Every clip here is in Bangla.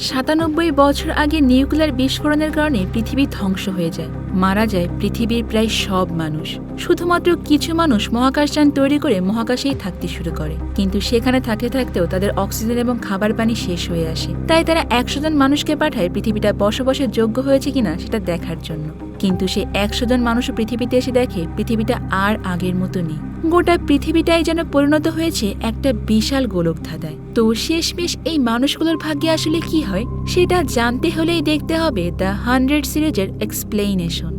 সাতানব্বই বছর আগে নিউক্লিয়ার বিস্ফোরণের কারণে পৃথিবী ধ্বংস হয়ে যায়। মারা যায় পৃথিবীর প্রায় সব মানুষ। শুধুমাত্র কিছু মানুষ মহাকাশযান তৈরি করে মহাকাশেই থাকতে শুরু করে। কিন্তু সেখানে থাকতে থাকতেও তাদের অক্সিজেন এবং খাবার পানি শেষ হয়ে আসে। তাই তারা একশো জন মানুষকে পাঠায় পৃথিবীটা বসবাসের যোগ্য হয়েছে কিনা সেটা দেখার জন্য। কিন্তু সে একশো জন মানুষও পৃথিবীতে এসে দেখে পৃথিবীটা আর আগের মতো নেই। গোটা পৃথিবীটাই যেন পরিণত হয়েছে একটা বিশাল গোলক ধাঁধায় তো শেষমেশ এই মানুষগুলোর ভাগ্যে আসলে কি হয়, সেটা জানতে হলেই দেখতে হবে দ্য হান্ড্রেড সিরিজের এক্সপ্লেইনেশন।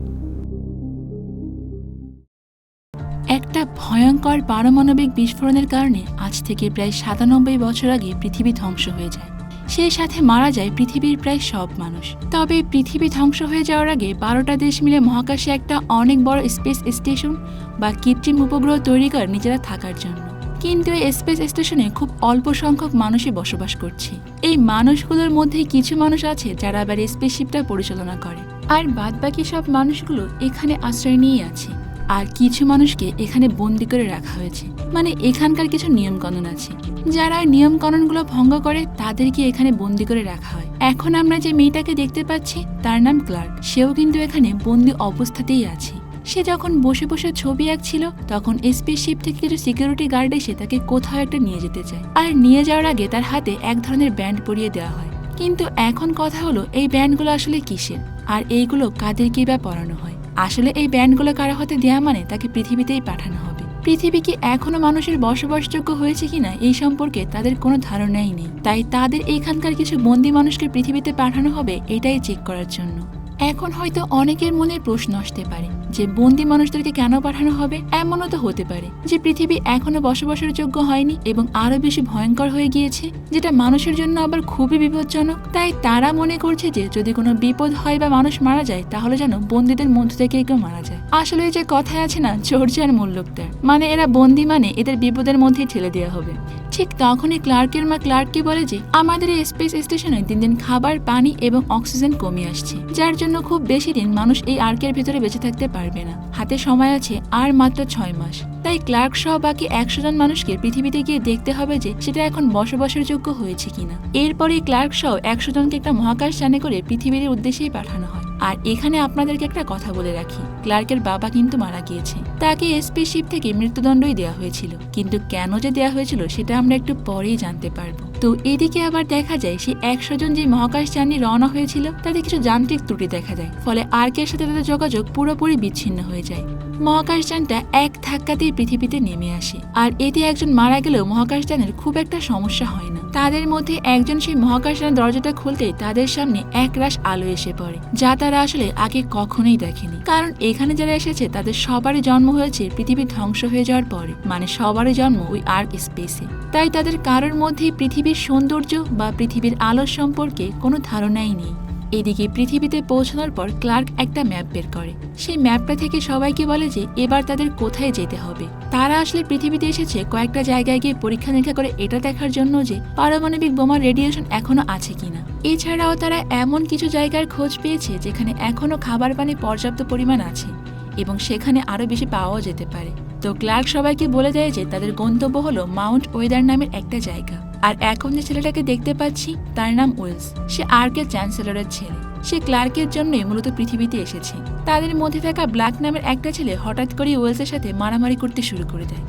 একটা ভয়ঙ্কর পারমাণবিক বিস্ফোরণের কারণে আজ থেকে প্রায় সাতানব্বই বছর আগে পৃথিবী ধ্বংস হয়ে যায়। সেই সাথে মারা যায় পৃথিবীর প্রায় সব মানুষ। তবে পৃথিবী ধ্বংস হয়ে যাওয়ার আগে বারোটা দেশ মিলে মহাকাশে একটা অনেক বড় স্পেস স্টেশন বা কৃত্রিম উপগ্রহ তৈরি করে নিজেরা থাকার জন্য। কিন্তু এই স্পেস স্টেশনে খুব অল্প সংখ্যক মানুষই বসবাস করছে। এই মানুষগুলোর মধ্যে কিছু মানুষ আছে যারা আবার স্পেসশিপটা পরিচালনা করে। আর বাদবাকি সব মানুষগুলো এখানে আশ্রয় নিয়ে আছে। আর কিছু মানুষকে এখানে বন্দি করে রাখা হয়েছে। মানে এখানকার কিছু নিয়মকানুন আছে। যারা নিয়মকানুনগুলো ভঙ্গ করে, তাদেরকে এখানে বন্দি করে রাখা হয়। এখন আমরা যে মেয়েটাকে দেখতে পাচ্ছি, তার নাম ক্লার্ক। সেও কিন্তু এখানে বন্দি অবস্থাতেই আছে। সে যখন বসে বসে ছবি আঁকছিল, তখন এসপি স্পেসশিপ থেকে কিছু সিকিউরিটি গার্ড এসে তাকে কোথাও একটা নিয়ে যেতে চায়। আর নিয়ে যাওয়ার আগে তার হাতে এক ধরনের ব্যান্ড পরিয়ে দেওয়া হয়। কিন্তু এখন কথা হলো, এই ব্যান্ডগুলো আসলে কিসের? আর এইগুলো কাদেরকেই বা পরানো হয়? আসলে এই ব্যান্ডগুলো কারও হাতে দেয়া মানে তাকে পৃথিবীতেই পাঠানো হবে। পৃথিবী কি এখনও মানুষের বসবাসযোগ্য হয়েছে কিনা এই সম্পর্কে তাদের কোনো ধারণাই নেই। তাই তাদের এইখানকার কিছু বন্দি মানুষকে পৃথিবীতে পাঠানো হবে এটাই চেক করার জন্য। এখন হয়তো অনেকের মনে প্রশ্ন আসতে পারে যে বন্দি মানুষদেরকে কেন পাঠানো হবে এমনও তো হতে পারে যে পৃথিবী এখনও বসবাসের যোগ্য হয়নি এবং আরও বেশি ভয়ঙ্কর হয়ে গিয়েছে, যেটা মানুষের জন্য আবার খুবই বিপজ্জনক। তাই তারা মনে করছে যে যদি কোনো বিপদ হয় বা মানুষ মারা যায়, তাহলে যেন বন্দীদের মধ্য থেকে কেউ মারা যায়। আসলে যে কথায় আছে না চর্যার মূল্যকদার মানে এরা বন্দি মানে এদের বিপদের মধ্যেই ঠেলে দেওয়া হবে। ঠিক তখনই ক্লার্কের মা ক্লার্ককে বলে যে, আমাদের এই স্পেস স্টেশনে দিন দিন খাবার, পানি এবং অক্সিজেন কমে আসছে, যার জন্য খুব বেশি দিন মানুষ এই আর্কের ভেতরে বেঁচে থাকতে পারবে না। হাতে সময় আছে আর মাত্র ছয় মাস। তাই ক্লার্ক সহ বাকি একশো জন মানুষকে পৃথিবীতে গিয়ে দেখতে হবে যে, সেটা এখন বসবাসের যোগ্য হয়েছে কিনা। এরপরে ক্লার্ক সহ একশো জনকে একটা মহাকাশ যানে করে পৃথিবীর উদ্দেশ্যেই পাঠানো হয়। আর এখানে আপনাদেরকে একটা কথা বলে রাখি, ক্লার্কের বাবা কিন্তু মারা গিয়েছে। তাকে এসপি শিপ থেকে মৃত্যুদণ্ডই দেওয়া হয়েছিল। কিন্তু কেন যে দেওয়া হয়েছিল সেটা আমরা একটু পরেই জানতে পারব। তো এদিকে আবার দেখা যায়, সে একশো জন যে মহাকাশ যানে রওনা হয়েছিল তাতে কিছু যান্ত্রিক ত্রুটি দেখা যায়। ফলে আর্কের সাথে তাদের যোগাযোগ পুরোপুরি বিচ্ছিন্ন হয়ে যায়। মহাকাশযানটা এক ধাক্কাতেই পৃথিবীতে নেমে আসে। আর এতে একজন মারা গেলেও মহাকাশযানের খুব একটা সমস্যা হয় না। তাদের মধ্যে একজন সেই মহাকাশযানের দরজাটা খুলতেই তাদের সামনে এক রাশ আলো এসে পড়ে, যা তারা আসলে আগে কখনোই দেখেনি। কারণ এখানে যারা এসেছে, তাদের সবারই জন্ম হয়েছে পৃথিবী ধ্বংস হয়ে যাওয়ার পরে মানে সবারই জন্ম ওই আর্ক স্পেসে। তাই তাদের কারোর মধ্যেই পৃথিবীর সৌন্দর্য বা পৃথিবীর আলো সম্পর্কে কোনো ধারণাই নেই। এদিকে পৃথিবীতে পৌঁছানোর পর ক্লার্ক একটা ম্যাপ বের করে। সেই ম্যাপটা থেকে সবাইকে বলে যে এবার তাদের কোথায় যেতে হবে। তারা আসলে পৃথিবীতে এসেছে কয়েকটা জায়গায় গিয়ে পরীক্ষা নিরীক্ষা করে এটা দেখার জন্য যে পারমাণবিক বোমার রেডিয়েশন এখনও আছে কিনা। এছাড়াও তারা এমন কিছু জায়গার খোঁজ পেয়েছে যেখানে এখনও খাবার পানি পর্যাপ্ত পরিমাণ আছে এবং সেখানে আরও বেশি পাওয়াও যেতে পারে। তো ক্লার্ক সবাইকে বলে দেয় যে তাদের গন্তব্য হলো মাউন্ট ওয়েদার নামের একটা জায়গা। আর এখন যে ছেলেটাকে দেখতে পাচ্ছি, তার নাম ওয়েলস সে আর্কের চ্যান্সেলরের ছেলে। সে ক্লার্কের জন্যই মূলত পৃথিবীতে এসেছে। তাদের মধ্যে থাকা ব্ল্যাক নামের একটা ছেলে হঠাৎ করে ওয়েলসের সাথে মারামারি করতে শুরু করে দেয়।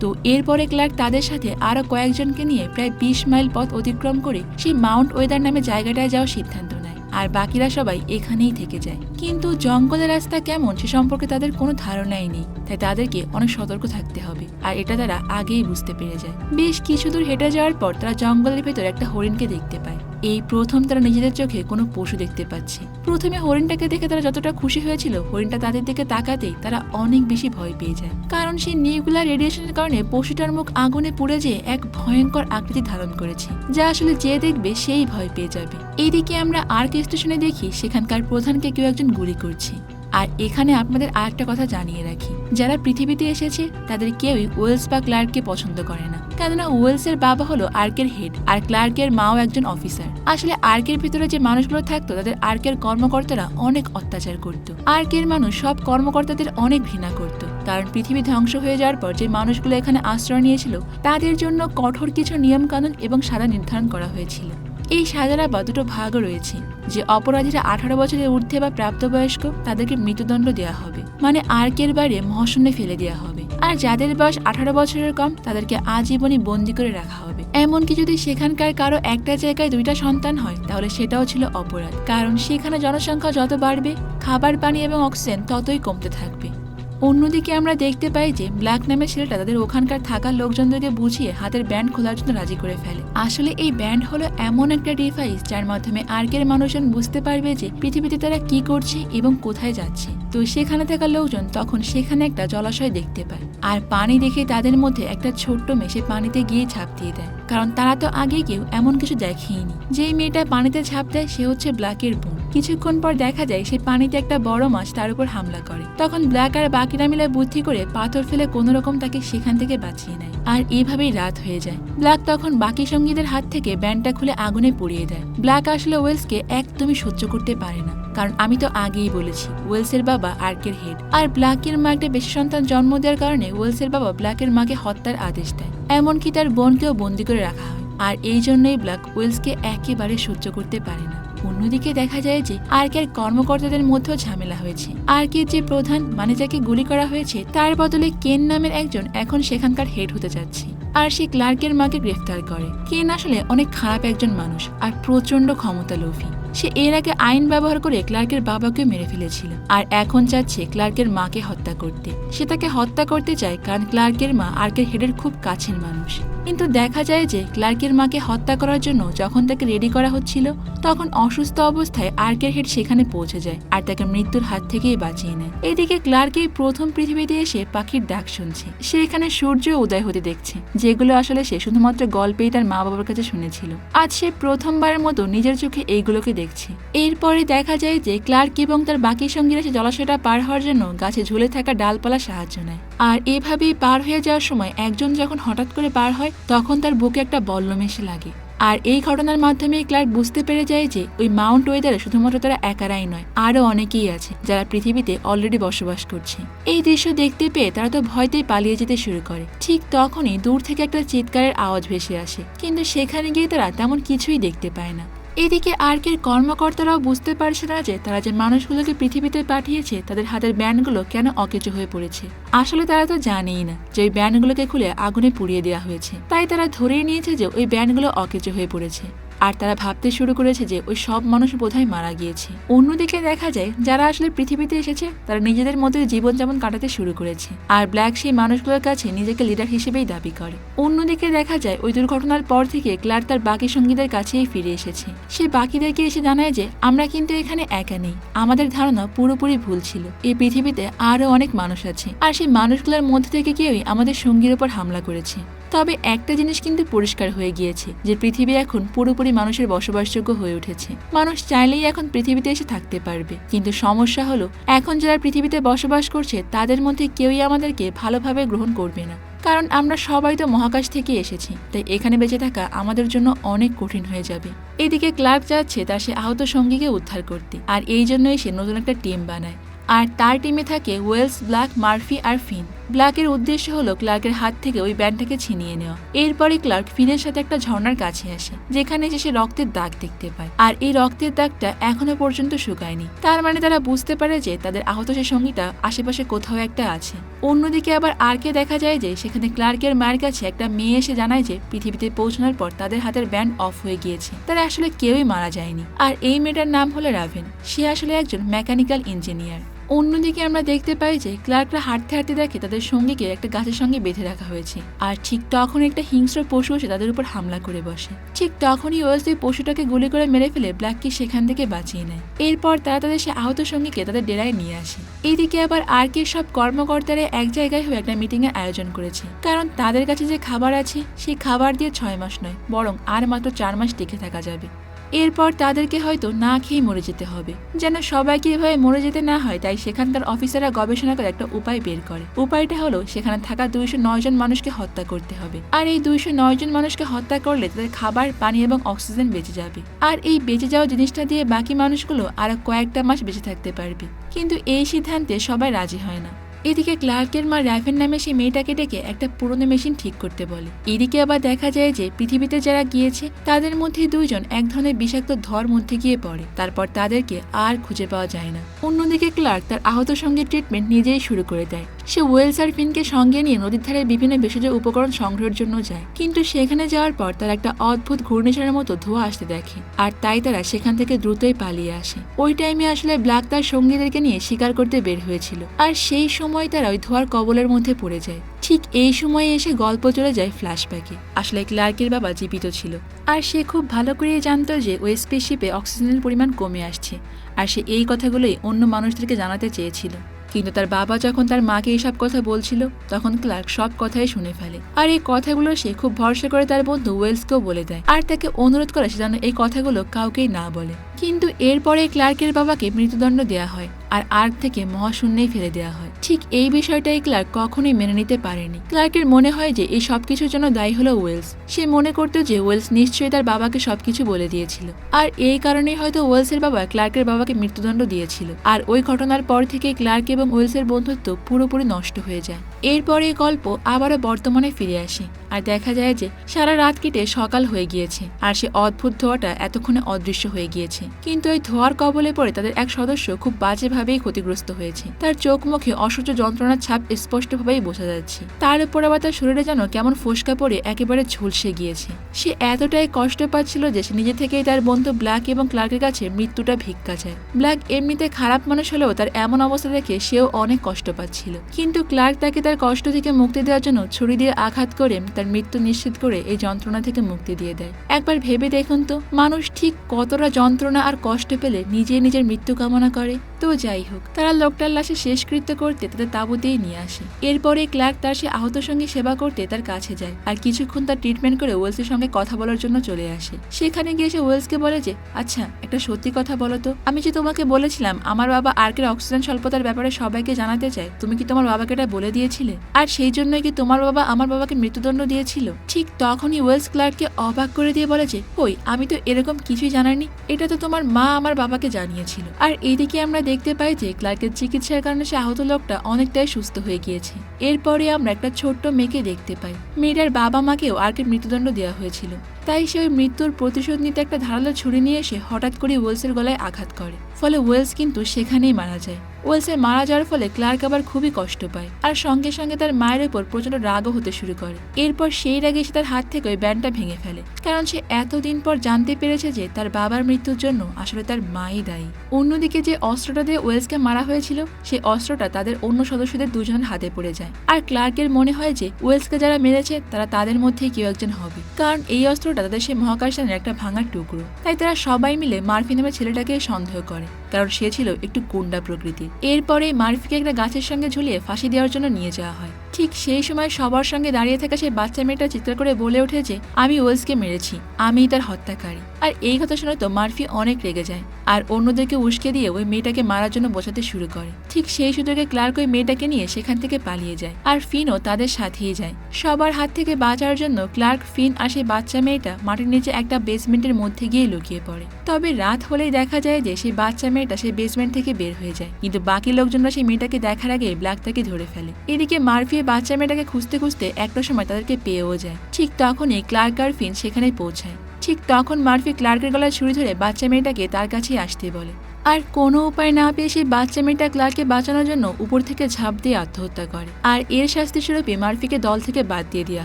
তো এরপরে ক্লার্ক তাদের সাথে আরও কয়েকজনকে নিয়ে প্রায় বিশ মাইল পথ অতিক্রম করে সেই মাউন্ট ওয়েদার নামে জায়গাটায় যাওয়ার সিদ্ধান্ত আর বাকিরা সবাই এখানেই থেকে যায়। কিন্তু জঙ্গলের রাস্তা কেমন সে সম্পর্কে তাদের কোনো ধারণাই নেই। তাই তাদেরকে অনেক সতর্ক থাকতে হবে আর এটা তারা আগেই বুঝতে পেরে যায়। বেশ কিছু দূর হেঁটে যাওয়ার পর তারা জঙ্গলের ভেতর একটা হরিণকে দেখতে পায়। এই প্রথম তারা নিজেদের চোখে কোনো পশু দেখতে পাচ্ছে। প্রথমে হরিণটাকে দেখে তারা যতটা খুশি হয়েছিল, হরিণটা তাদের দিকে তাকাতেই তারা অনেক বেশি ভয় পেয়ে যায়। কারণ সেই নিউক্লিয়ার রেডিয়েশনের কারণে পশুটার মুখ আগুনে পুড়ে যেয়ে এক ভয়ঙ্কর আকৃতি ধারণ করেছে, যা আসলে যে দেখবে সেই ভয় পেয়ে যাবে। এদিকে আমরা আর্ক স্টেশনে দেখি সেখানকার প্রধানকে কেউ একজন গুলি করছে। আর এখানে আপনাদের আরেকটা কথা জানিয়ে রাখি। যারা পৃথিবীতে এসেছে, তাদের কেউই ওয়েলস বা ক্লার্ককে পছন্দ করে না। কেননা ওয়েলসের বাবা হলো আর্কের হেড আর ক্লার্কের মাও একজন অফিসার। আসলে আর্কের ভিতরে যে মানুষগুলো থাকতো, তাদের আর্কের কর্মকর্তারা অনেক অত্যাচার করত। আর্কের মানুষ সব কর্মকর্তাদের অনেক ঘৃণা করত। কারণ পৃথিবী ধ্বংস হয়ে যাওয়ার পর যে মানুষগুলো এখানে আশ্রয় নিয়েছিল, তাদের জন্য কঠোর কিছু নিয়ম কানুন এবং সাদা নির্ধারণ করা হয়েছিল। এই সাজারা বা দুটো ভাগও রয়েছে, যে অপরাধীরা আঠারো বছরের ঊর্ধ্বে বা প্রাপ্তবয়স্ক, তাদেরকে মৃত্যুদণ্ড দেওয়া হবে। মানে আর্কের বাইরে মহাশূন্যে ফেলে দেওয়া হবে। আর যাদের বয়স আঠারো বছরের কম, তাদেরকে আজীবনই বন্দি করে রাখা হবে। এমনকি যদি সেখানকার কারও একটা জায়গায় দুইটা সন্তান হয়, তাহলে সেটাও ছিল অপরাধ। কারণ সেখানে জনসংখ্যা যত বাড়বে, খাবার, পানি এবং অক্সিজেন ততই কমতে থাকবে। অন্যদিকে আমরা দেখতে পাই যে ব্ল্যাক নামের ছেলেটা তাদের ওখানকার থাকা লোকজনদেরকে বুঝিয়ে হাতের ব্যান্ড খোলার জন্য রাজি করে ফেলে। আসলে এই ব্যান্ড হলো এমন একটা ডিভাইস যার মাধ্যমে আর্কের মানুষজন বুঝতে পারবে যে পৃথিবীতে তারা কি করছে এবং কোথায় যাচ্ছে। তো সেখানে থাকা লোকজন তখন সেখানে একটা জলাশয় দেখতে পায়। আর পানি দেখে তাদের মধ্যে একটা ছোট্ট মেয়ে পানিতে গিয়ে ঝাঁপ দিয়ে দেয়। কারণ তারা তো আগে কেউ এমন কিছু দেখেইনি। যেই মেয়েটা পানিতে ঝাঁপ দেয় সে হচ্ছে ব্ল্যাকের বোন। কিছুক্ষণ পর দেখা যায় সে পানিতে একটা বড় মাছ তার উপর হামলা করে। তখন ব্ল্যাক আর বাকিরা মিলে বুদ্ধি করে পাথর ফেলে কোনো রকম তাকে সেখান থেকে বাঁচিয়ে নেয়। আর এভাবেই রাত হয়ে যায়। ব্ল্যাক তখন বাকি সঙ্গীদের হাত থেকে ব্যান্ডটা খুলে আগুনে পুড়িয়ে দেয়। ব্ল্যাক আসলে ওয়েলসকে একদমই সহ্য করতে পারে না। কারণ আমি তো আগেই বলেছি, ওয়েলসের বাবা আর্কের হেড। আর ব্ল্যাকের মা একটা বেশি সন্তান জন্ম দেওয়ার কারণে ওয়েলসের বাবা ব্ল্যাকের মাকে হত্যার আদেশ দেয়। এমনকি তার বোনকেও বন্দি করে রাখা হয়। আর এই জন্যই ব্ল্যাক ওয়েলসকে একেবারে সহ্য করতে পারে না। অন্যদিকে দেখা যায় যে আর্কের কর্মকর্তাদের মধ্যেও ঝামেলা হয়েছে। আর্কের যে প্রধান মানে যাকে গুলি করা হয়েছে, তার বদলে কেন নামের একজন এখন সেখানকার হেড হতে যাচ্ছে। আর সে ক্লার্কের মাকে গ্রেফতার করে। কেন আসলে অনেক খারাপ একজন মানুষ, আর প্রচণ্ড ক্ষমতা লোভী সে এর আগে আইন ব্যবহার করে ক্লার্কের বাবাকে মেরে ফেলেছিল। আর এখন চাচ্ছে ক্লার্কের মাকে হত্যা করতে। সে তাকে হত্যা করতে চায় কারণ ক্লার্কের মা আর্কের হেডের খুব কাছের মানুষ। কিন্তু দেখা যায় যে ক্লার্কের মাকে হত্যা করার জন্য যখন তাকে রেডি করা হচ্ছিল, তখন অসুস্থ অবস্থায় আর্কের হেড সেখানে পৌঁছে যায় আর তাকে মৃত্যুর হাত থেকেই বাঁচিয়ে নেয়। এদিকে ক্লার্কেই প্রথম পৃথিবীতে এসে পাখির ডাক শুনছে। সে এখানে সূর্য উদয় হতে দেখছে, যেগুলো আসলে সে শুধুমাত্র গল্পেই তার মা বাবার কাছে শুনেছিল। আজ সে প্রথমবারের মতো নিজের চোখে এইগুলোকে দেখছে। এরপরে দেখা যায় যে ক্লার্ক এবং তার বাকি সঙ্গীরা সে জলাশয়টা পার হওয়ার জন্য গাছে ঝুলে থাকা ডালপালা সাহায্য নেয়। আর এভাবেই পার হয়ে যাওয়ার সময় একজন যখন হঠাৎ করে পার হয়, তখন তার বুকে একটা বল্লম এসে লাগে। আর এই ঘটনার মাধ্যমে ক্লার্ক বুঝতে পেরে যায় যে ওই মাউন্ট ওয়েদারে শুধুমাত্র তারা একারাই নয়, আরও অনেকেই আছে যারা পৃথিবীতে অলরেডি বসবাস করছে। এই দৃশ্য দেখতে পেয়ে তারা তো ভয়তেই পালিয়ে যেতে শুরু করে। ঠিক তখনই দূর থেকে একটা চিৎকারের আওয়াজ ভেসে আসে, কিন্তু সেখানে গিয়ে তারা তেমন কিছুই দেখতে পায় না। এদিকে আর্কের কর্মকর্তারাও বুঝতে পারছে না যে তারা যে মানুষগুলোকে পৃথিবীতে পাঠিয়েছে, তাদের হাতের ব্যান্ডগুলো কেন অকেচ হয়ে পড়েছে। আসলে তারা তো জানেই না যে ওই ব্যান্ডগুলোকে খুলে আগুনে পুড়িয়ে দেওয়া হয়েছে। তাই তারা ধরেই নিয়েছে যে ওই ব্যান্ডগুলো অকেচো হয়ে পড়েছে। আর তারা ভাবতে শুরু করেছে যে ওই সব মানুষ বোধহয় মারা গিয়েছে। অন্যদিকে দেখা যায়, যারা আসলে পৃথিবীতে এসেছে, তারা নিজেদের মধ্যে জীবনযাপন কাটাতে শুরু করেছে। আর ব্ল্যাক সেই মানুষগুলোর কাছে নিজেকে লিডার হিসেবেই দাবি করে। অন্যদিকে দেখা যায়, ওই দুর্ঘটনার পর থেকে ক্লার্ক তার বাকি সঙ্গীদের কাছেই ফিরে এসেছে। সে বাকিদেরকে এসে জানায় যে, আমরা কিন্তু এখানে একা নেই। আমাদের ধারণা পুরোপুরি ভুল ছিল। এই পৃথিবীতে আরও অনেক মানুষ আছে। আর সেই মানুষগুলোর মধ্যে থেকে কেউই আমাদের সঙ্গীর ওপর হামলা করেছে। তবে একটা জিনিস কিন্তু পরিষ্কার হয়ে গিয়েছে, যে পৃথিবী এখন পুরোপুরি মানুষের বসবাসযোগ্য হয়ে উঠেছে। মানুষ চাইলেই এখন পৃথিবীতে এসে থাকতে পারবে। কিন্তু সমস্যা হলো, এখন যারা পৃথিবীতে বসবাস করছে, তাদের মধ্যে কেউই আমাদেরকে ভালোভাবে গ্রহণ করবে না। কারণ আমরা সবাই তো মহাকাশ থেকে এসেছি, তাই এখানে বেঁচে থাকা আমাদের জন্য অনেক কঠিন হয়ে যাবে। এদিকে ক্লার্ক যাচ্ছে, তার সে আহত সঙ্গীকে উদ্ধার করতে, আর এই জন্যই সে নতুন একটা টিম বানায়। আর তার টিমে থাকে ওয়েলস, ব্ল্যাক, মার্ফি আর ফিন। ব্ল্যাকের উদ্দেশ্য হলো ক্লার্কের হাত থেকে ওই ব্যান্ডটাকে ছিনিয়ে নেওয়া। এরপরে ক্লার্ক ফিনের সাথে একটা ঝর্ণার কাছে আসে, যেখানে এসে সে রক্তের দাগ দেখতে পায়। আর এই রক্তের দাগটা এখনও পর্যন্ত শুকায়নি। তার মানে তারা বুঝতে পারে যে তাদের আহত সে সঙ্গীটা আশেপাশে কোথাও একটা আছে। অন্যদিকে আবার আরকে দেখা যায় যে সেখানে ক্লার্কের মায়ের কাছে একটা মেয়ে এসে জানায় যে পৃথিবীতে পৌঁছানোর পর তাদের হাতের ব্যান্ড অফ হয়ে গিয়েছে। তারা আসলে কেউই মারা যায়নি। আর এই মেয়েটার নাম হলো রাভেন। সে আসলে একজন মেকানিক্যাল ইঞ্জিনিয়ার। অন্যদিকে আমরা দেখতে পাই যে ক্লার্করা হাঁটতে হাঁটতে দেখে তাদের সঙ্গীকে একটা গাছের সঙ্গে বেঁধে রাখা হয়েছে। আর ঠিক তখন একটা হিংস্র পশু এসে তাদের উপর হামলা করে বসে। ঠিক তখনই ওয়েলস ওই পশুটাকে গুলি করে মেরে ফেলে ব্ল্যাককে সেখান থেকে বাঁচিয়ে নেয়। এরপর তারা তাদের সে আহত সঙ্গীকে তাদের ডেরায় নিয়ে আসে। এইদিকে আবার আর কে সব কর্মকর্তারা এক জায়গায় হয়ে একটা মিটিং এর আয়োজন করেছে। কারণ তাদের কাছে যে খাবার আছে, সেই খাবার দিয়ে ছয় মাস নয়, বরং আর মাত্র চার মাস টিকে থাকা যাবে। এরপর তাদেরকে হয়তো না খেয়ে মরে যেতে হবে। যেন সবাইকে এভাবে মরে যেতে না হয়, তাই সেখানকার অফিসাররা গবেষণা করে একটা উপায় বের করে। উপায়টা হলো, সেখানে থাকা দুইশো নয় জন মানুষকে হত্যা করতে হবে। আর এই দুইশো নয় জন মানুষকে হত্যা করলে তাদের খাবার, পানি এবং অক্সিজেন বেঁচে যাবে। আর এই বেঁচে যাওয়া জিনিসটা দিয়ে বাকি মানুষগুলো আরও কয়েকটা মাস বেঁচে থাকতে পারবে। কিন্তু এই সিদ্ধান্তে সবাই রাজি হয় না। এদিকে ক্লার্কের মা র্যাভেন নামে সেই মেয়েটাকে ডেকে একটা পুরনো মেশিন ঠিক করতে বলে। এদিকে আবার দেখা যায় যে পৃথিবীতে যারা গিয়েছে, তাদের মধ্যে দুইজন এক ধরনের বিষাক্ত ধর মধ্যে গিয়ে পড়ে। তারপর তাদেরকে আর খুঁজে পাওয়া যায় না। অন্যদিকে ক্লার্ক তার আহত সঙ্গে ট্রিটমেন্ট নিজেই শুরু করে দেয়। সে ওয়েলস আর ফিনকে সঙ্গে নিয়ে নদীর ধারে বিভিন্ন ভেষজ উপকরণ সংগ্রহের জন্য যায়। কিন্তু সেখানে যাওয়ার পর তার একটা অদ্ভুত ঘূর্ণিঝড়ের মতো ধোঁয়া আসতে দেখে, আর তাই তারা সেখান থেকে দ্রুতই পালিয়ে আসে। ওই টাইমে আসলে ব্ল্যাক তার সঙ্গীদেরকে নিয়ে শিকার করতে বের হয়েছিল, আর সেই সময় তারা ওই ধোঁয়ার কবলের মধ্যে পড়ে যায়। ঠিক এই সময়ে এসে গল্প চলে যায় ফ্ল্যাশব্যাকে। আসলে ক্লার্কের বাবা জীবিত ছিল, আর সে খুব ভালো করেই জানতো যে ওই স্পেসশিপে অক্সিজেনের পরিমাণ কমে আসছে, আর সে এই কথাগুলোই অন্য মানুষদেরকে জানাতে চেয়েছিল। কিন্তু তার বাবা যখন তার মাকে এইসব কথা বলছিল, তখন ক্লার্ক সব কথাই শুনে ফেলে। আর এই কথাগুলো সে খুব ভরসা করে তার বন্ধু ওয়েলসকেও বলে দেয়। আর তাকে অনুরোধ করে সে যেন এই কথাগুলো কাউকেই না বলে। কিন্তু এরপরে ক্লার্কের বাবাকে মৃত্যুদণ্ড দেওয়া হয় আর আর্ক থেকে মহাশূন্যেই ফেলে দেওয়া হয়। ঠিক এই বিষয়টাই ক্লার্ক কখনোই মেনে নিতে পারেনি। ক্লার্কের মনে হয় যে এই সবকিছুর জন্য দায়ী হলো ওয়েলস। সে মনে করতো যে ওয়েলস নিশ্চয়ই তার বাবাকে সবকিছু বলে দিয়েছিল। আর এই কারণেই হয়তো ওয়েলসের বাবা ক্লার্কের বাবাকে মৃত্যুদণ্ড দিয়েছিল। আর ওই ঘটনার পর থেকে ক্লার্ক এবং ওয়েলসের বন্ধুত্ব পুরোপুরি নষ্ট হয়ে যায়। এরপরে এই গল্প আবারও বর্তমানে ফিরে আসে। আর দেখা যায় যে সারা রাত কেটে সকাল হয়ে গিয়েছে, আর সে অদ্ভুত ধোয়াটা এতক্ষণে অদৃশ্য হয়ে গিয়েছে। কিন্তু ওই ধোয়ার কবলে পড়ে তাদের এক সদস্য খুব বাজেভাবেই ক্ষতিগ্রস্ত হয়েছে। তার চোখ মুখে অসহ্য যন্ত্রণার ছাপ স্পষ্টভাবেই বোঝা যাচ্ছে। তার উপর আবার তার শরীরে যেন কেমন ফোসকা পড়ে একেবারে ঝলসে গিয়েছে। সে এতটাই কষ্ট পাচ্ছিল যে সে নিজে থেকেই তার বন্ধু ব্ল্যাক এবং ক্লার্কের কাছে মৃত্যুটা ভিক্ষা চায়। ব্ল্যাক এমনিতে খারাপ মানুষ হলেও তার এমন অবস্থা দেখে সেও অনেক কষ্ট পাচ্ছিল। কিন্তু ক্লার্ক তাকে তার কষ্ট থেকে মুক্তি দেওয়ার জন্য ছুরি দিয়ে আঘাত করে তার মৃত্যু নিশ্চিত করে এই যন্ত্রণা থেকে মুক্তি দিয়ে দেয়। একবার ভেবে দেখুন তো, মানুষ ঠিক কতটা যন্ত্রণা আর কষ্ট পেলে নিজে নিজের মৃত্যু কামনা করে। তো যাই হোক, তারা লোকটার লাশে শেষকৃত্য করতে তাদের তাঁবুতেই নিয়ে আসে। এরপরে ক্লার্ক তার সে আহত সঙ্গে সেবা করতে তার কাছে যায় আর কিছুক্ষণ তার ট্রিটমেন্ট করে ওয়েলসের সঙ্গে কথা বলার জন্য চলে আসে। সেখানে গিয়ে সে ওয়েলসকে বলে যে আচ্ছা একটা সত্যি কথা বলো তো। আমি যে তোমাকে বলেছিলাম, আমার বাবা আর্কের অক্সিজেন স্বল্পতার ব্যাপারে সবাইকে জানাতে চায়, তুমি কি তোমার বাবাকে এটা বলে দিয়েছিলে? আর সেই জন্যই কি তোমার বাবা আমার বাবাকে মৃত্যুদণ্ড দিয়েছিল? ঠিক তখনই ওয়েলস ক্লার্ককে অবাক করে দিয়ে বলে যে ওই আমি তো এরকম কিছুই জানাইনি। এটা তো তোমার মা আমার বাবাকে জানিয়েছিল। আর এইদিকে আমরা দেখতে পাই যে ক্লার্কের চিকিৎসার কারণে সে আহত লোকটা অনেকটাই সুস্থ হয়ে গিয়েছে। এরপরে আমরা একটা ছোট্ট মেয়েকে দেখতে পাই। মেয়েটার বাবা মাকেও আর্কের মৃত্যুদণ্ড দেওয়া হয়েছিল। তাই সে ওই মৃত্যুর প্রতিশোধ নিতে একটা ধারালো ছুরি নিয়ে এসে হঠাৎ করে ওয়েলসের গলায় আঘাত করে। ফলে ওয়েলস কিন্তু সেখানেই মারা যায়। ওয়েলসের মারা যাওয়ার ফলে ক্লার্ক আবার খুবই কষ্ট পায় আর সঙ্গে সঙ্গে তার মায়ের উপর প্রচণ্ড রাগও হতে শুরু করে। এরপর সেই রাগে সে তার হাত থেকে ওই ব্যান্ডটা ভেঙে ফেলে। কারণ সে এতদিন পর জানতে পেরেছে যে তার বাবার মৃত্যুর জন্য আসলে তার মাই দায়ী। অন্যদিকে যে অস্ত্রটা দিয়ে ওয়েলসকে মারা হয়েছিল, সেই অস্ত্রটা তাদের অন্য সদস্যদের দুজনের হাতে পড়ে যায়। আর ক্লার্কের মনে হয় যে ওয়েলসকে যারা মেরেছে, তারা তাদের মধ্যেই কেউ একজন হবে। কারণ এই অস্ত্রটা তাদের সেই মহাকাশযানের একটা ভাঙার টুকরো। তাই তারা সবাই মিলে মার্ফি নামের ছেলেটাকে সন্দেহ করে, কারণ সে ছিল একটু গুন্ডা প্রকৃতির। এরপরে মার্ফিকে একটা গাছের সঙ্গে ঝুলিয়ে ফাঁসি দেওয়ার জন্য নিয়ে যাওয়া হয়। ঠিক সেই সময় সবার সঙ্গে দাঁড়িয়ে থাকা সেই বাচ্চা মেয়েটা চিৎকার করে বলে ওঠে যে, আমি ওয়েলসকে মেরেছি, আমিই তার হত্যাকারী। আর এই কথা শুনে তো মার্ফি অনেক রেগে যায়, আর অন্যদেরকে উস্কে দিয়ে ওই মেয়েটাকে মারার জন্য বোঝাতে শুরু করে। ঠিক সেই সুযোগে ক্লার্ক ওই মেয়েটাকে নিয়ে সেখান থেকে পালিয়ে যায়, আর ফিনও তাদের সাথেই যায়। সবার হাত থেকে বাঁচার জন্য ক্লার্ক, ফিন আর সেই বাচ্চা মেয়েটা মাটির নিচে একটা বেসমেন্টের মধ্যে গিয়ে লুকিয়ে পড়ে। তবে রাত হলেই দেখা যায় যে সেই বাচ্চা মেয়েটা সেই বেসমেন্ট থেকে বের হয়ে যায়, কিন্তু বাকি লোকজনরা সেই মেয়েটাকে দেখার আগে ব্ল্যাক তাকে ধরে ফেলে। এদিকে মার্ফি বাচ্চা মেয়েটাকে খুঁজতে খুঁজতে একটা সময় তাদেরকে পেয়েও যায়। ঠিক তখনই ক্লার্ক আর ফিন সেখানে পৌঁছায়। ঠিক তখন মার্ফি ক্লার্কের গলায় ছুরি ধরে বাচ্চা মেয়েটাকে তার কাছে আসতে বলে। আর কোনো উপায় না পেয়ে সেই বাচ্চা মেয়েটা ক্লার্ককে বাঁচানোর জন্য উপর থেকে ঝাঁপ দিয়ে আত্মহত্যা করে। আর এর শাস্তি স্বরূপে মার্ফিকে দল থেকে বাদ দিয়ে দেওয়া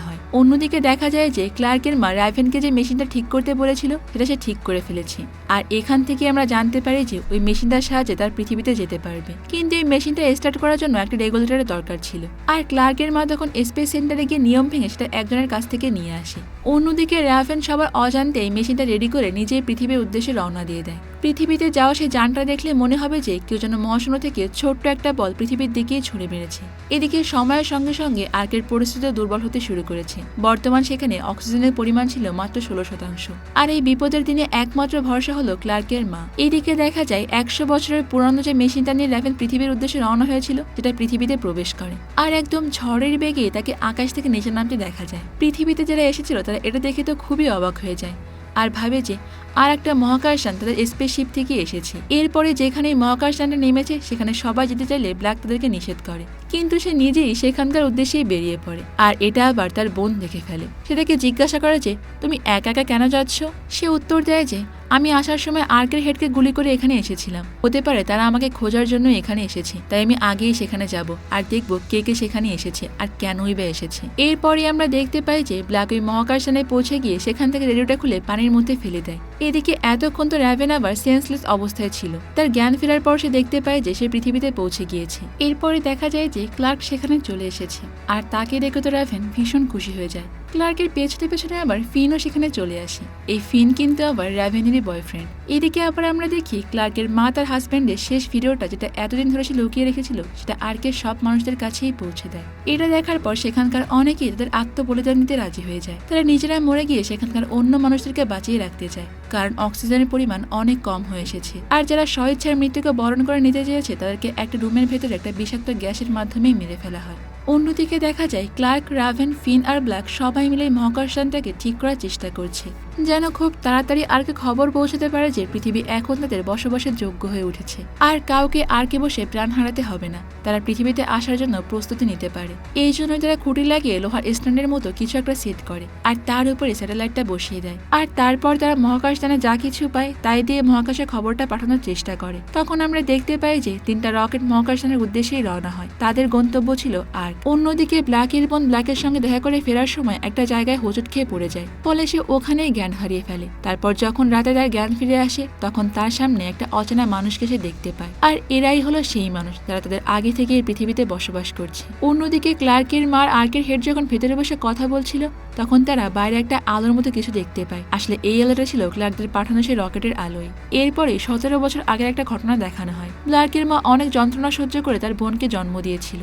হয়। অন্যদিকে দেখা যায় যে ক্লার্কের মা রাইভেনকে যে মেশিনটা ঠিক করতে বলেছিল, সেটা সে ঠিক করে ফেলেছে। আর এখান থেকে আমরা জানতে পারি যে ওই মেশিনটার সাহায্যে তার পৃথিবীতে যেতে পারবে। কিন্তু এই মেশিনটা স্টার্ট করার জন্য একটা রেগুলেটরের দরকার ছিল। আর ক্লার্কের মা তখন স্পেস সেন্টারে গিয়ে নিয়ম ভেঙে সেটা একজনের কাছ থেকে নিয়ে আসে। অন্যদিকে রাভেন সবার অজান্তে এই মেশিনটা রেডি করে নিজেই পৃথিবীর উদ্দেশ্যে রওনা দিয়ে দেয়। পৃথিবীতে যাওয়া সেই যানটা দেখলে মনে হবে যে কেউ যেন মহাশূন্য থেকে ছোট্ট একটা বল পৃথিবীর দিকেই ছুড়ে মেরেছে। এদিকে সময়ের সঙ্গে সঙ্গে আর্কের পরিস্থিতি দুর্বল হতে শুরু করেছে। বর্তমান সেখানে অক্সিজেনের পরিমাণ ছিল মাত্র ষোলো শতাংশ। আর এই বিপদের দিনে একমাত্র ভরসা হলো ক্লার্কের মা। এদিকে দেখা যায় একশো বছরের পুরানো যে মেশিনটা নিয়ে র্যাভেন পৃথিবীর উদ্দেশ্যে রওনা হয়েছিল, যেটা পৃথিবীতে প্রবেশ করে। আর একদম ঝড়ের বেগে তাকে আকাশ থেকে নিচে নামতে দেখা যায়। পৃথিবীতে যারা এসেছিল তারা এটা দেখে তো খুবই অবাক হয়ে যায়। আর ভাবে যে আর একটা মহাকাশযান তাদের স্পেসশিপ থেকে এসেছে। এরপরে যেখানে মহাকাশযানটা নেমেছে, সেখানে সবাই যেতে চাইলে ব্ল্যাক তাদেরকে নিষেধ করে। কিন্তু সে নিজেই সেখানকার উদ্দেশ্যেই বেরিয়ে পড়ে। আর এটা আবার তার বোন দেখে ফেলে। সেটাকে জিজ্ঞাসা করে যে, তুমি একা একা কেন যাচ্ছ? সে উত্তর দেয় যে আমি আসার সময় আর্কের হেডকে গুলি করে এখানে এসেছিলাম। হতে পারে তারা আমাকে খোঁজার জন্য এখানে এসেছে, তাই আমি আগেই সেখানে যাব আর দেখব কে কে সেখানে এসেছে আর কেনই বা এসেছে। এরপরে আমরা দেখতে পাই যে ব্ল্যাক ওই মহাকাশযানে পৌঁছে গিয়ে সেখান থেকে রেডিওটা খুলে পানির মধ্যে ফেলে দেয়। এদিকে এতক্ষণ তো র্যাভেন আবার সেন্সলেস অবস্থায় ছিল। তার জ্ঞান ফেরার পর সে দেখতে পায় যে সে পৃথিবীতে পৌঁছে গিয়েছে। এরপরে দেখা যায় যে ক্লার্ক সেখানে চলে এসেছে। আর তাকে দেখে তো র্যাভেন ভীষণ খুশি হয়ে যায়। ক্লার্কের পেছনে পেছনে আবার ফিনও সেখানে চলে আসে। এই ফিন কিন্তু আবার র্যাভেনেরই বয়ফ্রেন্ড এদিকে আবার আমরা দেখি ক্লার্কের মা তার হাজব্যান্ডের শেষ ভিডিওটা যেটা এতদিন ধরে সে লুকিয়ে রেখেছিল, সেটা আর্কের সব মানুষদের কাছেই পৌঁছে দেয়। এটা দেখার পর সেখানকার অনেকেই তাদের আত্মবলিদান নিতে রাজি হয়ে যায়। তারা নিজেরা মরে গিয়ে সেখানকার অন্য মানুষদেরকে বাঁচিয়ে রাখতে চায়, কারণ অক্সিজেনের পরিমাণ অনেক কম হয়ে এসেছে। আর যারা স্বইচ্ছার মৃত্যুকে বরণ করে নিতে চেয়েছে, তাদেরকে একটা রুমের ভেতরে একটা বিষাক্ত গ্যাসের মাধ্যমেই মেরে ফেলা হয়। অন্যদিকে দেখা যায় ক্লার্ক, রাভেন, ফিন আর ব্ল্যাক সবাই মিলে মহাকাশযানটাকে ঠিক করার চেষ্টা করছে। যেন খুব তাড়াতাড়ি আরকে খবর পৌঁছাতে পারে যে পৃথিবী এখন তাদের বসবাসের যোগ্য হয়ে উঠেছে। আর কাউকে আরকে বসে প্রাণ হারাতে হবে না। তারা পৃথিবীতে আসার জন্য প্রস্তুতি নিতে পারে। এই জন্য তারা খুঁটি লাগিয়ে লোহার স্ট্যান্ডের মতো কিছু একটা সেট করে আর তার উপরে স্যাটেলাইটটা বসিয়ে দেয়। আর তারপর তারা মহাকাশ মহাকাশযানে যা কিছু পায় তাই দিয়ে মহাকাশে খবরটা পাঠানোর চেষ্টা করে। তখন আমরা দেখতে পাই যে তিনটা রকেট মহাকাশযানের উদ্দেশ্যেই রওনা হয়। তাদের গন্তব্য ছিল আর অন্যদিকে ব্ল্যাকের বোন ব্ল্যাকের সঙ্গে দেখা করে ফেরার সময় একটা জায়গায় হোঁচট খেয়ে পড়ে যায়। ফলে সে ওখানেই জ্ঞান হারিয়ে ফেলে। তারপর যখন রাতে তার জ্ঞান ফিরে আসে, তখন তার সামনে একটা অচেনা মানুষকে সে দেখতে পায়। আর এরাই হলো সেই মানুষ যারা তাদের আগে থেকে এই পৃথিবীতে বসবাস করছে। অন্যদিকে ক্লার্কের মার আর্কের হেড যখন ভেতরে বসে কথা বলছিল, তখন তারা বাইরে একটা আলোর মতো কিছু দেখতে পায়। আসলে এই আলোটা ছিল ক্লার্কদের পাঠানো সেই রকেটের আলোয়। এরপরে সতেরো বছর আগের একটা ঘটনা দেখানো হয়। ক্লার্কের মা অনেক যন্ত্রণা সহ্য করে তার বোনকে জন্ম দিয়েছিল।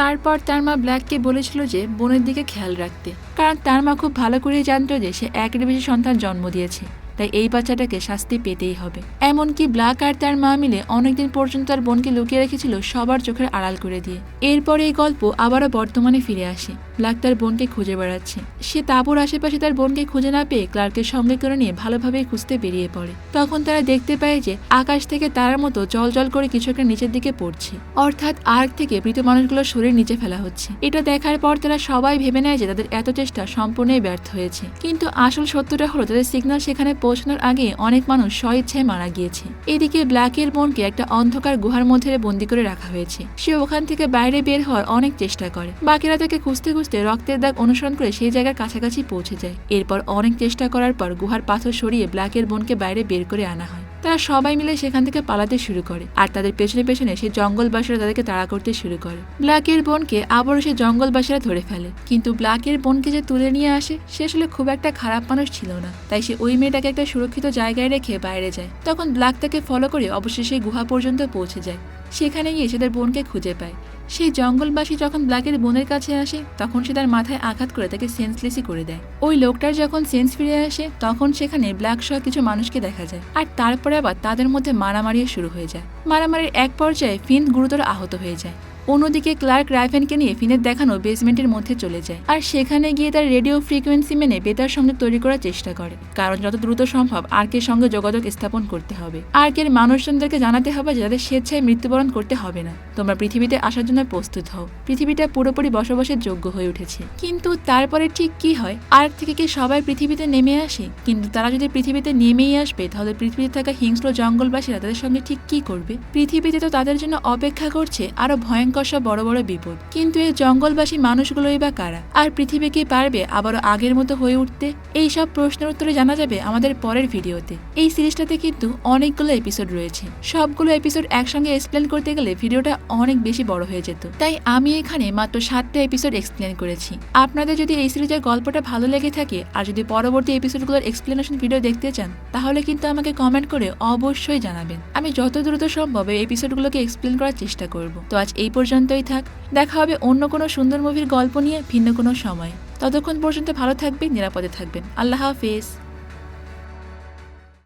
তারপর তার মা ব্ল্যাককে বলেছিল যে বোনের দিকে খেয়াল রাখতে। কারণ তার মা খুব ভালো করেই জানতো যে সে একের বেশি সন্তান জন্ম দিয়েছে। তাই এই বাচ্চাটাকে শাস্তি পেতেই হবে। এমনকি ব্ল্যাক আর তার মা মিলে অনেকদিন পর্যন্ত তার বোনকে লুকিয়ে রেখেছিল সবার চোখের আড়াল করে দিয়ে। এরপরে এই গল্প আবারও বর্তমানে ফিরে আসে। ব্ল্যাক তার বোনকে খুঁজে বেড়াচ্ছে। সে তাঁবুর আশেপাশে তার বোনকে খুঁজে না পেয়ে ক্লার্কের সঙ্গে করে নিয়ে ভালোভাবে খুঁজতে বেরিয়ে পড়ে। তখন তারা দেখতে পায় যে আকাশ থেকে তারার মতো জল জল করে কিছু একটা নিচের দিকে পড়ছে। অর্থাৎ আর্ক থেকে মৃত মানুষগুলোর শরীর নিচে ফেলা হচ্ছে। এটা দেখার পর তারা সবাই ভেবে নেয় যে তাদের এত চেষ্টা সম্পূর্ণই ব্যর্থ হয়েছে। কিন্তু আসল সত্যটা হলো, তাদের সিগন্যাল সেখানে পৌঁছানোর আগে অনেক মানুষ স্বইচ্ছায় মারা গিয়েছে। এদিকে ব্ল্যাকের বোনকে একটা অন্ধকার গুহার মধ্যে বন্দি করে রাখা হয়েছে। সে ওখান থেকে বাইরে বের হওয়ার অনেক চেষ্টা করে। বাকিরা তাকে খুঁজতে খুঁজতে রক্তের দাগ অনুসরণ করে সেই জায়গার কাছাকাছি পৌঁছে যায়। এরপর অনেক চেষ্টা করার পর গুহার পাথর সরিয়ে ব্ল্যাকের বোনকে বাইরে বের করে আনা হয়। তারা সবাই মিলে সেখান থেকে পালাতে শুরু করে, আর তাদের পেছনে পেছনে সেই জঙ্গলবাসীরা তাদেরকে তাড়া করতে শুরু করে। ব্ল্যাকের বোনকে আবারও সেই জঙ্গলবাসীরা ধরে ফেলে, কিন্তু ব্ল্যাকের বোনকে যে তুলে নিয়ে আসে, সে আসলে খুব একটা খারাপ মানুষ ছিল না, তাই সে ওই মেয়েটাকে একটা সুরক্ষিত জায়গায় রেখে বাইরে যায়। তখন ব্ল্যাক তাকে ফলো করে অবশেষে গুহা পর্যন্ত পৌঁছে যায়। সেখানে গিয়ে সে তার বোনকে খুঁজে পায়। সেই জঙ্গলবাসী যখন ব্ল্যাকের বোনের কাছে আসে, তখন সে তার মাথায় আঘাত করে তাকে সেন্সলেসই করে দেয়। ওই লোকটার যখন সেন্স ফিরে আসে, তখন সেখানে ব্ল্যাক সহ কিছু মানুষকে দেখা যায়। আর তারপরে আবার তাদের মধ্যে মারামারিও শুরু হয়ে যায়। মারামারির এক পর্যায়ে ফিন গুরুতর আহত হয়ে যায়। অন্যদিকে ক্লার্ক রাইফেনকে নিয়ে ফিনের দেখানো বেসমেন্টের মধ্যে চলে যায়। আর সেখানে গিয়ে তার রেডিও ফ্রিকোয়েন্সি মেনে বেতার সঙ্গে তৈরি করার চেষ্টা করে। কারণ যত দ্রুত সম্ভব আর্কের সঙ্গে যোগাযোগ স্থাপন করতে হবে। আর্কের মানুষজনদেরকে জানাতে হবে যে তাদের স্বেচ্ছায় মৃত্যুবরণ করতে হবে না। তোমরা পৃথিবীতে আসার জন্য প্রস্তুত হও। পৃথিবীটা পুরোপুরি বসবাসের যোগ্য হয়ে উঠেছে। কিন্তু তারপরে ঠিক কি হয়? আর্ক থেকে কি সবাই পৃথিবীতে নেমে আসে? কিন্তু তারা যদি পৃথিবীতে নেমেই আসবে, তাহলে পৃথিবীতে থাকা হিংস্র জঙ্গলবাসীরা তাদের সঙ্গে ঠিক কি করবে? পৃথিবীতে তো তাদের জন্য অপেক্ষা করছে আরও ভয়ঙ্কর সব বড় বড় বিপদ। কিন্তু এই জঙ্গলবাসী মানুষগুলোই বা কারা? আর পৃথিবী কি পারবে আবারও আগের মতো হয়ে উঠতে? এই সব প্রশ্নের উত্তরে জানা যাবে আমাদের পরের ভিডিওতে। এই সিরিজটাতে কিন্তু অনেকগুলো এপিসোড রয়েছে। সবগুলো এপিসোড একসঙ্গে এক্সপ্লেন করতে গেলে ভিডিওটা অনেক বেশি বড় হয়ে যেত। তাই আমি এখানে মাত্র সাতটা এপিসোড এক্সপ্লেন করেছি। আপনাদের যদি এই সিরিজের গল্পটা ভালো লেগে থাকে আর যদি পরবর্তী এপিসোডগুলোর এক্সপ্লেনেশন ভিডিও দেখতে চান, তাহলে কিন্তু আমাকে কমেন্ট করে অবশ্যই জানাবেন। আমি যত দ্রুত সম্ভব এই এপিসোডগুলোকে এক্সপ্লেন করার চেষ্টা করব। তো আজ এই পর্যন্তই থাক। দেখা হবে অন্য কোনো সুন্দর মুভির গল্প নিয়ে ভিন্ন কোনো সময়। ততক্ষণ পর্যন্ত ভালো থাকবেন, নিরাপদে থাকবেন। আল্লাহ হাফেজ।